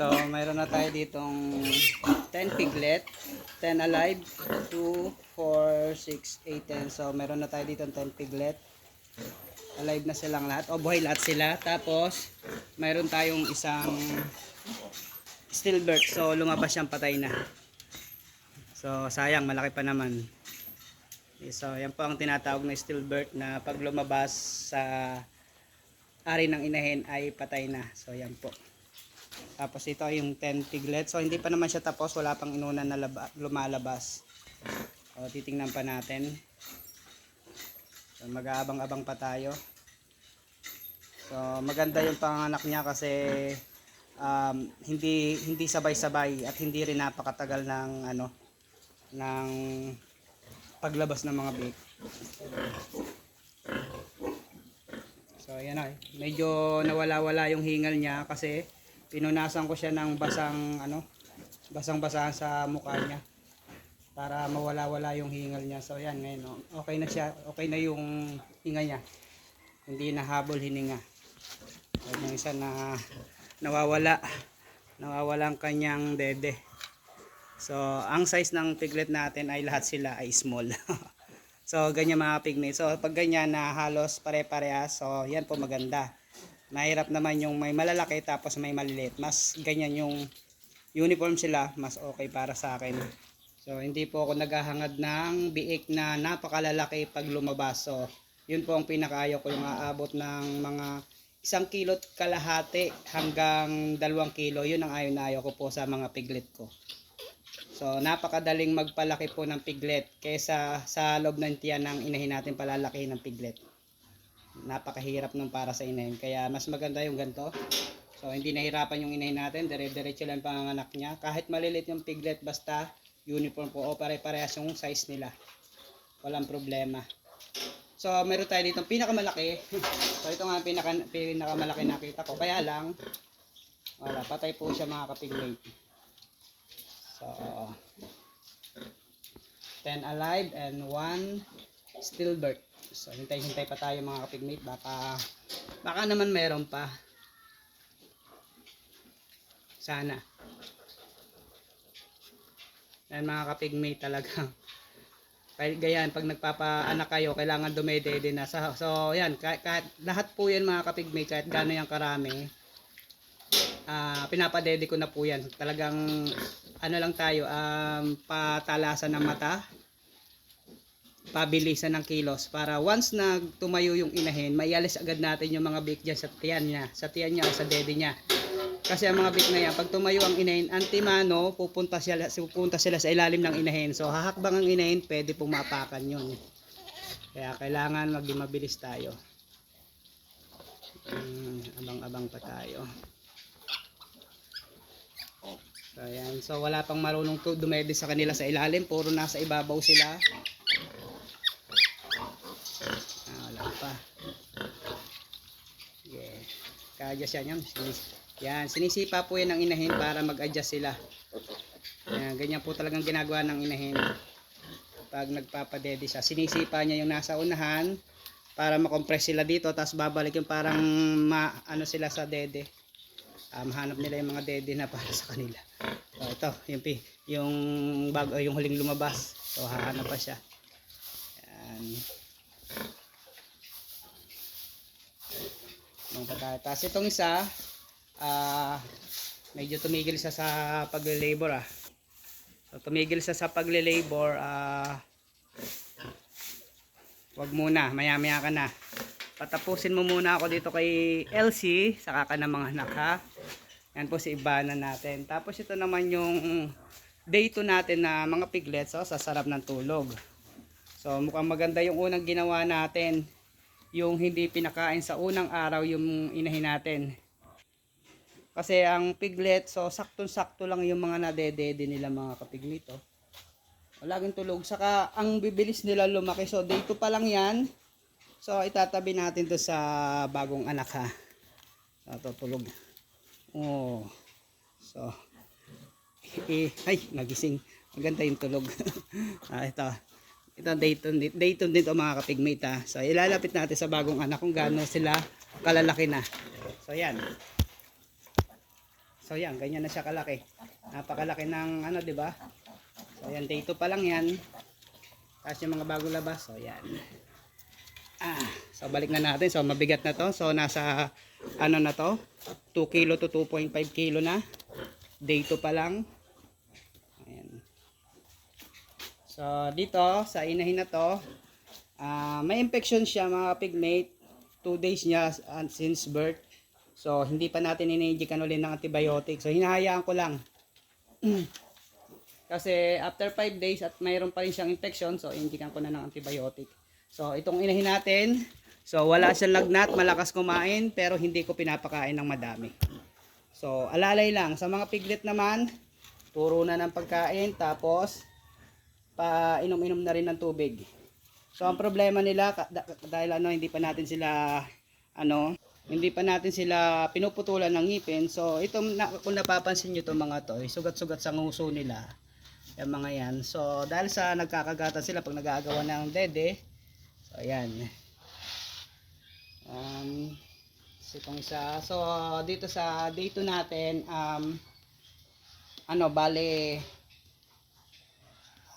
So, mayroon na tayo ditong 10 piglet, 10 alive, 2, 4, 6, 8, 10. So, mayroon na tayo ditong 10 piglet. Alive na silang lahat. O, buhay lahat sila. Tapos, mayroon tayong isang stillbird. So, lumabas siyang patay na. So, sayang, malaki pa naman. So, yan po ang tinatawag na stillbird na pag lumabas sa ari ng inahin ay patay na. So, yan po. Tapos ito yung 10 piglet. So, hindi pa naman siya tapos. Wala pang inunan na laba, lumalabas. So, titingnan pa natin. So, mag-aabang-abang pa tayo. So, maganda yung panganak niya kasi um, hindi hindi sabay-sabay at hindi rin napakatagal ng ano ng paglabas ng mga bake. So ayan na, medyo nawala-wala yung hingal niya kasi pinunasan ko siya ng basang ano, basang-basa sa mukha niya para mawala-wala yung hingal niya. So ayan ngayon, oh, okay na siya, okay na yung hinga niya. Hindi na habol hininga. So, yung isa na nawawala, nawawala ang kanyang dede. So, ang size ng piglet natin ay lahat sila ay small. so, ganyan mga piglet. So, pag ganyan na halos pare-parehas, so yan po maganda. Mahirap naman yung may malalaki tapos may maliliit. Mas ganyan yung uniform sila, mas okay para sa akin. So, hindi po ako naghahangad ng biik na napakalalaki pag lumabas. So, yun po ang pinakaayo ko yung aabot ng mga isang kilot kalahati hanggang dalawang kilo. Yun ang ayaw na ayaw ko po sa mga piglet ko. So, napakadaling magpalaki po ng piglet kaysa sa loob ng tiyan ng inahin natin palalaki ng piglet. Napakahirap nung para sa inahin. Kaya mas maganda yung ganito. So, hindi nahirapan yung inahin natin. Dire-diretso lang panganak niya. Kahit malilit yung piglet, basta uniform po o pare-parehas yung size nila. Walang problema. So, meron tayo dito pinakamalaki. so, ito nga pinaka, pinakamalaki nakita ko. Kaya lang, wala, patay po siya mga kapiglet. So, 10 alive and 1 stillbird. So, hintay-hintay pa tayo mga kapigmate. Baka, baka naman meron pa. Sana. Yan mga kapigmate talaga. Kahit gayan, pag nagpapaanak kayo, kailangan dumedede na. So, so yan, kahit, kahit, lahat po yan mga kapigmate, kahit gano'n yung karami, ah pinapadede ko na po yan. Talagang ano lang tayo, um, patalasan ng mata, pabilisan ng kilos para once na tumayo yung inahin, maialis agad natin yung mga bik dyan sa tiyan niya, sa tiyan niya o sa dede niya. Kasi ang mga bik na yan, pag tumayo ang inahin, antimano, pupunta sila, pupunta sila sa ilalim ng inahin. So hahakbang ang inahin, pwede pong mapakan yun. Kaya kailangan maging mabilis tayo. Hmm, abang-abang pa tayo. So, ayan. So, wala pang marunong dumede sa kanila sa ilalim. Puro nasa ibabaw sila. Ah, wala pa. Yeah. Ka-adjust yan yan. Sinis yan. Sinisipa po yan ng inahin para mag-adjust sila. Yan. Ganyan po talagang ginagawa ng inahin. Pag nagpapadede siya. Sinisipa niya yung nasa unahan para makompress sila dito. Tapos babalik yung parang ma, ano sila sa dede um, hanap nila yung mga dede na para sa kanila. So ito, yung yung bago yung huling lumabas. So hahanap pa siya. Yan. Nung Tapos itong isa, ah medyo tumigil siya sa pagle-labor ah. So tumigil siya sa pagle-labor ah wag muna, maya-maya ka na. Patapusin mo muna ako dito kay Elsie, saka ka na mga anak ha. Yan po si Ibana natin. Tapos ito naman yung day 2 natin na mga piglets oh, sa sarap ng tulog. So mukhang maganda yung unang ginawa natin. Yung hindi pinakain sa unang araw yung inahin natin. Kasi ang piglet, so saktong-sakto lang yung mga nadedede nila mga kapiglit. Oh. Laging tulog. Saka ang bibilis nila lumaki. So 2 pa lang yan. So, itatabi natin to sa bagong anak ha. So, tulog. Oh. So, ay, nagising. Maganda yung tulog. ah, ito. Ito, Dayton, Dayton din to mga kapigmate ha. So, ilalapit natin sa bagong anak kung gaano sila kalalaki na. So, yan. So yan, ganyan na siya kalaki. Napakalaki ng ano, 'di ba? So yan, 2 pa lang yan. Tapos yung mga bagong labas, so yan. Ah, so balik na natin. So mabigat na to. So nasa ano na to? 2 kilo to 2.5 kilo na. 2 pa lang. Ayan. So dito sa inahin na to, ah, may infection siya mga pigmate. 2 days niya uh, since birth. So hindi pa natin ini-injectan ulit ng antibiotic. So hinahayaan ko lang. Kasi after 5 days at mayroon pa rin siyang infection, so injikan ko na ng antibiotic. So itong inahin natin, so wala siyang lagnat, malakas kumain, pero hindi ko pinapakain ng madami. So alalay lang, sa mga piglet naman, puro na ng pagkain, tapos pa inom-inom na rin ng tubig. So ang problema nila dahil ano hindi pa natin sila ano hindi pa natin sila pinuputulan ng ngipin. So ito na, kung napapansin niyo to mga to, eh, sugat-sugat sa nguso nila. Yung mga yan. So dahil sa nagkakagatan sila pag nag-aagawan ng dede. So ayan. Um so, itong isa. So dito sa 2 natin um ano bale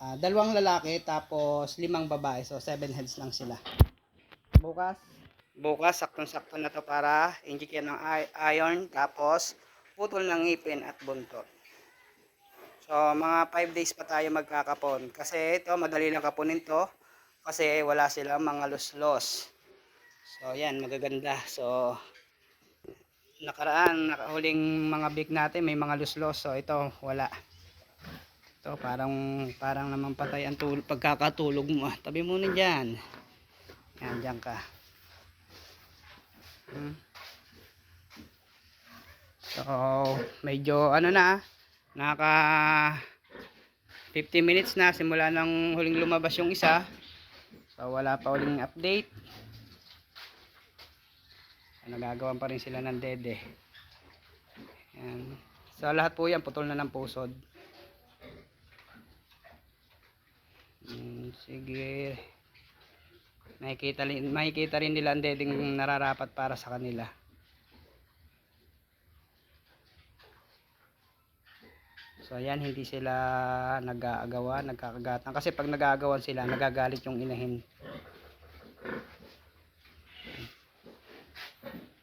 Ah, dalawang lalaki tapos limang babae. So seven heads lang sila. Bukas, bukas saktong-sakto na to para yan ng iron tapos putol ng ngipin at buntot. So mga 5 days pa tayo magkakapon kasi ito madali lang kapunin to kasi wala silang mga luslos. So yan magaganda. So nakaraan nakahuling mga big natin may mga luslos. So ito wala. Ito, parang, parang naman patay ang tulog, pagkakatulog mo. ah. Tabi muna dyan. Yan, dyan ka. Hmm. So, medyo, ano na, ah, naka 50 minutes na, simula nang huling lumabas yung isa. So, wala pa huling update. Nagagawan pa rin sila ng dede. Yan. So, lahat po yan, putol na ng pusod. Sige. Makikita, rin- makikita rin nila ang dedeng nararapat para sa kanila. So ayan, hindi sila nag-aagawa, nagkakagatan. Kasi pag nag-aagawan sila, nagagalit yung inahin.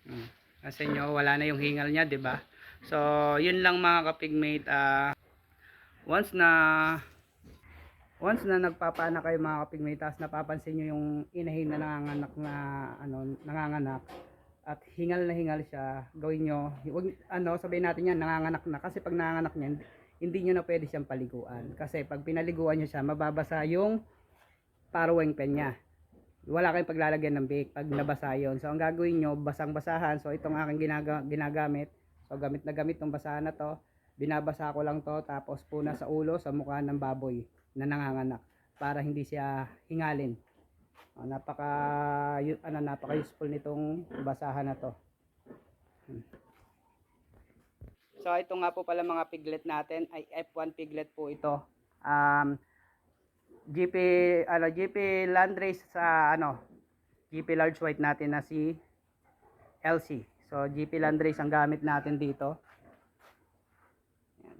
Mm. Kasi nyo, wala na yung hingal niya, 'di ba? So, yun lang mga kapigmate. ah once na once na nagpapaanak kayo mga kapigmate, tapos napapansin nyo yung inahin na nanganganak na ano, nanganganak at hingal na hingal siya, gawin nyo, wag, ano, sabihin natin yan, nanganganak na. Kasi pag nanganganak niyan, hindi nyo na pwede siyang paliguan. Kasi pag pinaliguan nyo siya, mababasa yung paruwing pen niya. Wala kayong paglalagyan ng bake pag nabasa yun. So, ang gagawin nyo, basang-basahan. So, itong aking ginaga, ginagamit. So, gamit na gamit tong basahan na to. Binabasa ko lang to, tapos puna sa ulo, sa mukha ng baboy na nanganganak para hindi siya hingalin. Ah, napaka ano napaka useful nitong basahan na to. Hmm. So ito nga po pala mga piglet natin ay F1 piglet po ito. Um GP ano GP Landrace sa ano GP large white natin na si LC. So GP Landrace ang gamit natin dito. Yan.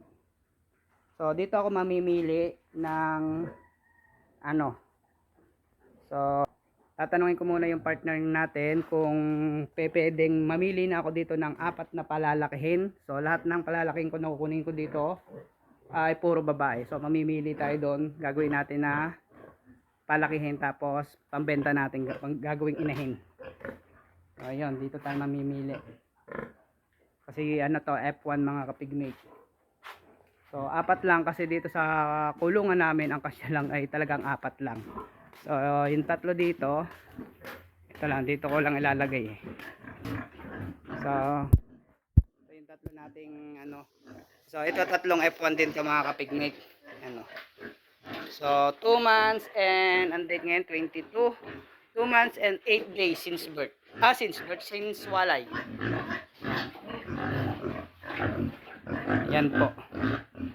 So dito ako mamimili ng ano. So tatanungin ko muna yung partner natin kung pwedeng mamili na ako dito ng apat na palalakihin. So lahat ng palalakihin ko na kukunin ko dito ay puro babae. So mamimili tayo doon. Gagawin natin na palakihin tapos pambenta natin gagawing inahin. So ayun, dito tayo mamimili. Kasi ano to, F1 mga kapigmate. So apat lang kasi dito sa kulungan namin ang kasya lang ay talagang apat lang. So yung tatlo dito, ito lang, dito ko lang ilalagay eh. So ito yung tatlo nating ano. So ito tatlong F1 din to mga kapigmate. Ano. So 2 months and ang date ngayon 22. 2 months and 8 days since birth. Ah, since birth, since walay. Yan po.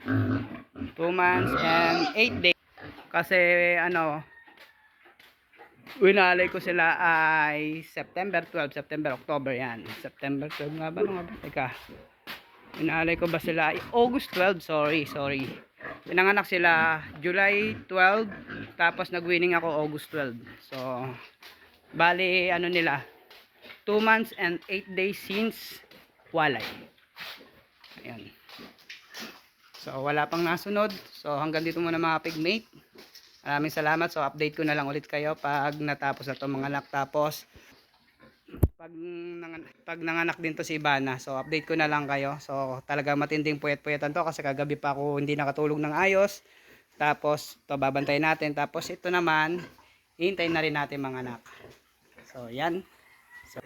2 months and 8 days. Kasi ano, winalay ko sila ay September 12, September, October yan. September 12 nga ba? Ano nga ba? Teka. Inaalay ko ba sila? August 12, sorry, sorry. Pinanganak sila July 12, tapos nag-winning ako August 12. So, bali, ano nila, 2 months and 8 days since walay. Ayan. So, wala pang nasunod. So, hanggang dito muna mga pigmate. Maraming salamat. So, update ko na lang ulit kayo pag natapos na to mga anak. Tapos, pag, pag nanganak din to si Ivana, so update ko na lang kayo. So, talaga matinding puyat-puyatan to kasi kagabi pa ako hindi nakatulog ng ayos. Tapos, to babantayin natin. Tapos, ito naman, hihintayin na rin natin mga anak. So, yan. So,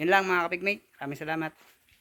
yun lang mga kapigmate. Maraming salamat.